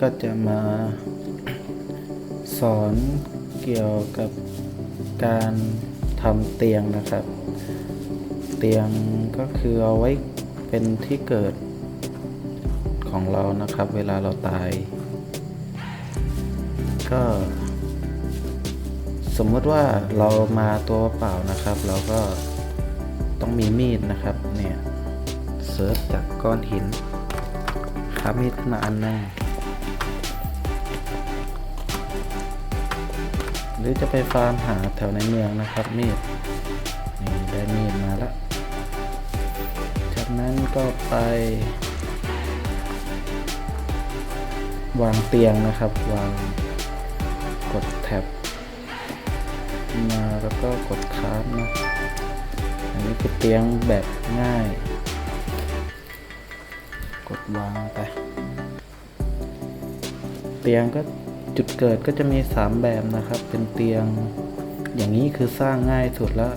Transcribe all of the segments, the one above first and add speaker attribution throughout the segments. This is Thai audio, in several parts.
Speaker 1: ก็จะมาสอนเกี่ยวกับการทำเตียงนะครับ เตียงก็คือเอาไว้เป็นที่เกิดของเรานะครับ เวลาเราตาย ก็สมมติว่าเรามาตัวเปล่านะครับ เราก็ต้องมีมีดนะครับเนี่ยเซิร์ชจากก้อนหินครับมีดขึ้นมาอันหนึง หรือจะไปฟาร์มหาแถวในเมืองนะครับมีดนี่ได้มีดมาแล้วจากนั้นก็ไป วางเตียงนะครับ วางกดแท็บมาแล้วก็กดคราฟนะอันนี้คือเตียงแบบง่าย กดวางไป เตียงก็ จุดเกิดก็จะมี 3 แบบนะครับ เป็นเตียงอย่างนี้คือสร้างง่ายสุดแล้ว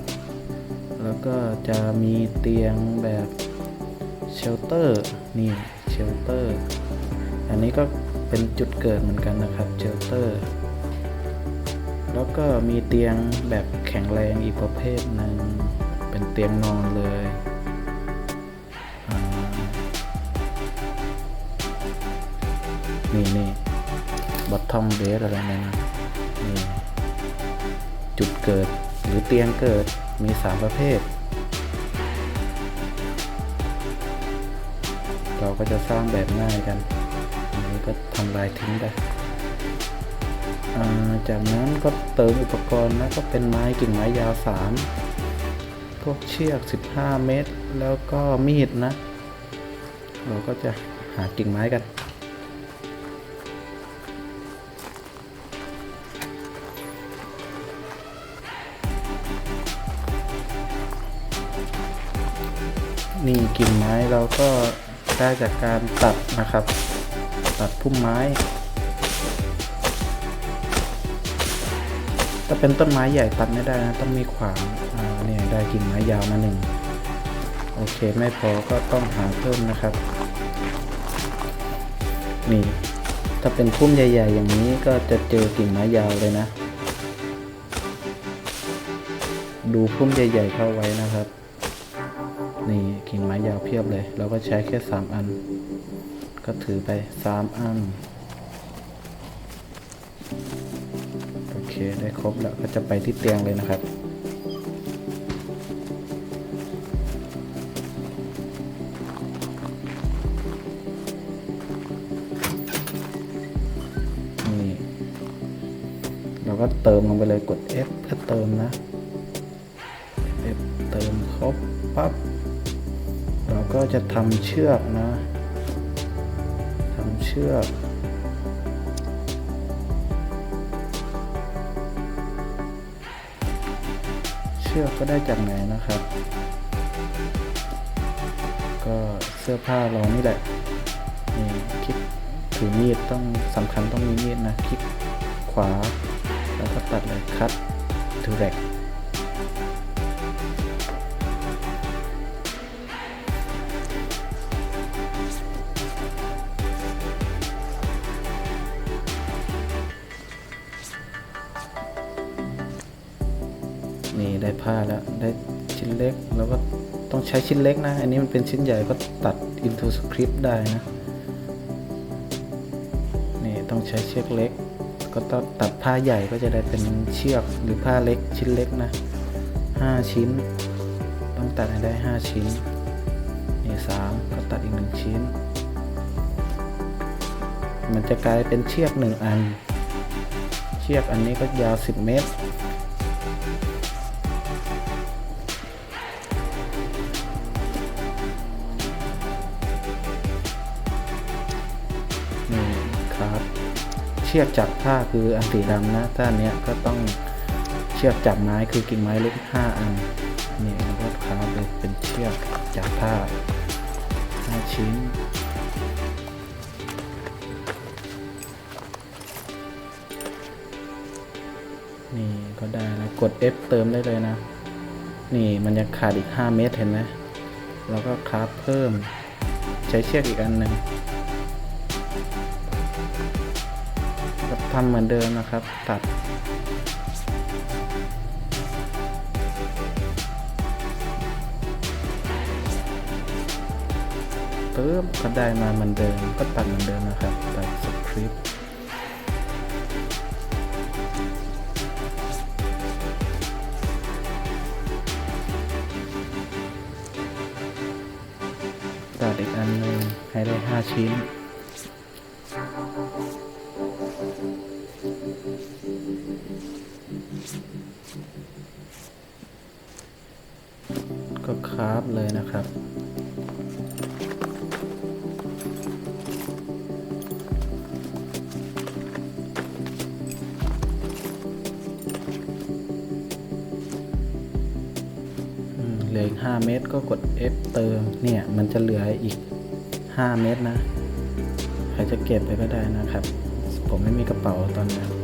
Speaker 1: แล้วก็จะมีเตียงแบบเชลเตอร์นี่เชลเตอร์อันนี้ก็เป็นจุดเกิดเหมือนกันนะครับเชลเตอร์แล้วก็มีเตียงแบบแข็งแรงอีกประเภทหนึ่งเป็นเตียงนอนเลยนี่นี่ บอททอมเบสอะไรนั่นนะนี่จุดเกิดหรือเตียงเกิดมีสามประเภท เราก็จะสร้างแบบง่ายกัน อันนี้ก็ทำลายทิ้งไปอ่าจากนั้นก็เติมอุปกรณ์นะก็เป็นไม้กิ่งไม้ยาว 3 พวกเชือก 15 เมตร แล้วก็มีดนะ เราก็จะหากิ่งไม้กัน นี่กิ่งไม้เราก็ได้จากการตัดนะครับ ตัดพุ่มไม้ ถ้าเป็นต้นไม้ใหญ่ตัดไม่ได้นะต้องมีขวางอ่าเนี่ยได้กิ่งไม้ยาวมาหนึ่งโอเคไม่พอก็ต้องหาเพิ่มนะครับนี่ถ้าเป็นพุ่มใหญ่ ๆ อย่างนี้ก็จะเจอกิ่งไม้ยาวเลยนะ ดูพุ่มใหญ่ ๆ เข้าไว้นะครับ กิ่งไม้ยาวเพียบเลย เราก็ใช้แค่สามอัน ก็ถือไปสามอัน โอเคได้ครบแล้วก็จะไปที่เตียงเลยนะครับนี่เราก็เติมลงไปเลยกด F เพื่อเติมนะ F เติมครบปั๊บ ก็จะทำเชือกนะทำเชือกเชือกก็ได้จากไหนนะครับ ก็เสื้อผ้าเรานี่แหละนี่คลิกถือมีดต้องสำคัญต้องมีมีดนะคลิกขวา แล้วก็ตัดเลยคัดทูแรก นี่ได้ผ้าแล้วได้ชิ้นเล็กแล้วก็ต้องใช้ชิ้นเล็กนะ อันนี้มันเป็นชิ้นใหญ่ก็ตัด into script ได้นะ นี่ต้องใช้เชือกเล็ก ก็ต้องตัดผ้าใหญ่ก็จะได้เป็นเชือกหรือผ้าเล็กชิ้นเล็กนะห้าชิ้น ต้องตัดให้ได้ห้าชิ้น นี่สามก็ตัดอีกหนึ่งชิ้น มันจะกลายเป็นเชือกหนึ่งอัน เชือกอันนี้ก็ยาว 10 เมตร เชือกจับผ้าคืออันสีดำนะถ้าอันเนี้ยก็ต้องเชือกจับไม้คือกิ่งไม้เล็กห้าอันนี่แล้วก็คาบเป็นเชือกจับผ้าห้าชิ้นนี่ก็ได้แล้วกด F เติมได้เลยนะ นี่มันยังขาดอีก 5 เมตรเห็นไหมแล้วก็คราฟเพิ่มใช้เชือกอีกอันหนึ่ง ทำเหมือนเดิมนะครับ ตัด ปึ๊บก็ได้มาเหมือนเดิม ก็ตัดเหมือนเดิมนะครับ ตัดสคริปต์ตัดอีกอันหนึ่งให้ได้ห้าชิ้น ก็คราฟเลยนะครับ เหลืออีก5เมตรก็กด F เติม เนี่ย มันจะเหลืออีก 5 เมตรนะ ใครจะเก็บไปก็ได้นะครับ ผมไม่มีกระเป๋าตอนนี้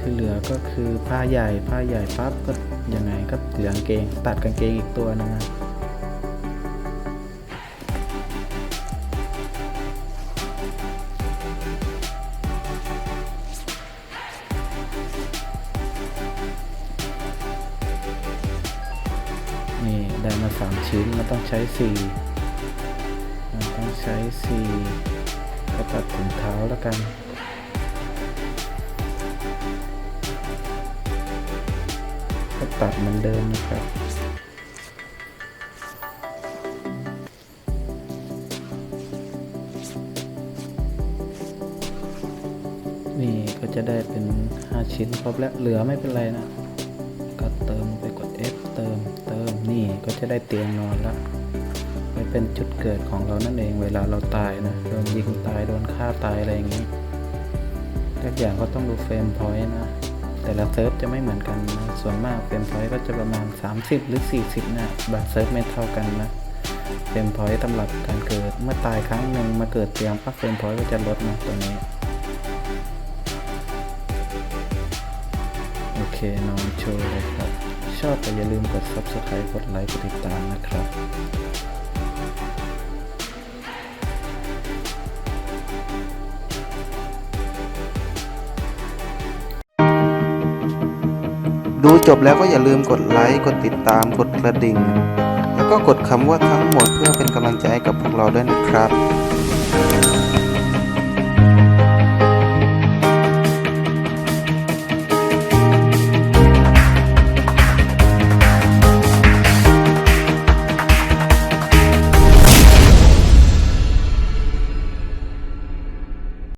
Speaker 1: ที่เหลือก็คือผ้าใหญ่ผ้าใหญ่ปั๊บก็ยังไงก็เหลือกางเกง ตัดกางเกงอีกตัวหนึงนะนี่ได้มาสามชิ้นมันต้องใช้สี่มันต้องใช้สี่ก็ตัดถุงเท้าแล้วกัน ตัดเหมือนเดิมนะครับ นี่ก็จะได้เป็น 5 ชิ้นครบแล้วเหลือไม่เป็นไรนะ ก็เติมไปกด F เติมเติมนี่ก็จะได้เตียงนอนแล้วไว้เป็นจุดเกิดของเรานั่นเองเวลาเราตายนะโดนยิงตายโดนฆ่าตายอะไรอย่างนี้ทุกอย่างก็ต้องดูเฟรมพอยต์นะ แต่ละเซิร์ฟจะไม่เหมือนกันนะส่วนมากเฟรมพอยต์ก็จะประมาณ 30 หรือ 40 นะบางเซิร์ฟไม่เท่ากันนะเฟรมพอยต์สำหรับการเกิดเมื่อตายครั้งหนึ่งมาเกิดเตียงปั๊บเฟรมพอยต์ก็จะลดนะตัวนี้โอเคนอนโชว์เลยครับ ชอบก็อย่าลืมกด subscribe กดไลค์กดติดตามนะครับ
Speaker 2: ดูจบแล้วก็อย่าลืมกดไลค์กดติดตามกดกระดิ่ง แล้วก็กดคำว่าทั้งหมดเพื่อเป็นกำลังใจให้กับพวกเราด้วยนะครับ